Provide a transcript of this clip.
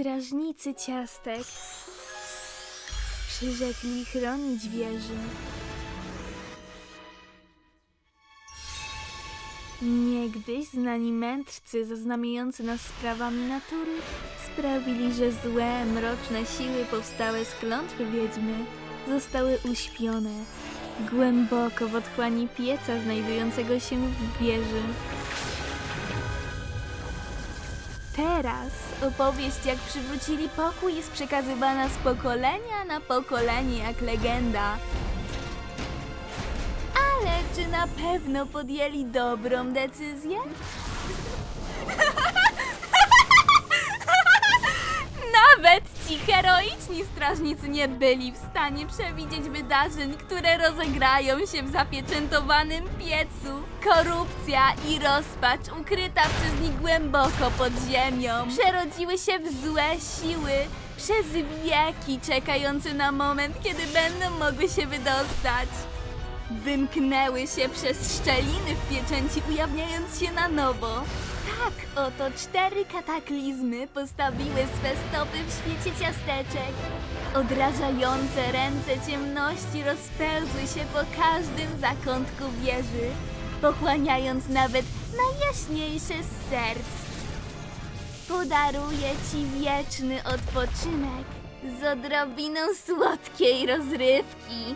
Strażnicy ciastek przyrzekli chronić wieży. Niegdyś znani mędrcy zaznamiający nas sprawami natury sprawili, że złe, mroczne siły powstałe z klątwy wiedźmy zostały uśpione głęboko w otchłani pieca znajdującego się w wieży. Teraz opowieść, jak przywrócili pokój, jest przekazywana z pokolenia na pokolenie jak legenda. Ale czy na pewno podjęli dobrą decyzję? Ci heroiczni strażnicy nie byli w stanie przewidzieć wydarzeń, które rozegrają się w zapieczętowanym piecu. Korupcja i rozpacz ukryta przez nich głęboko pod ziemią przerodziły się w złe siły przez wieki czekające na moment, kiedy będą mogły się wydostać. Wymknęły się przez szczeliny w pieczęci, ujawniając się na nowo. Tak oto cztery kataklizmy postawiły swe stopy w świecie ciasteczek. Odrażające ręce ciemności rozpełzły się po każdym zakątku wieży, pochłaniając nawet najjaśniejsze z serc. Podaruję ci wieczny odpoczynek z odrobiną słodkiej rozrywki.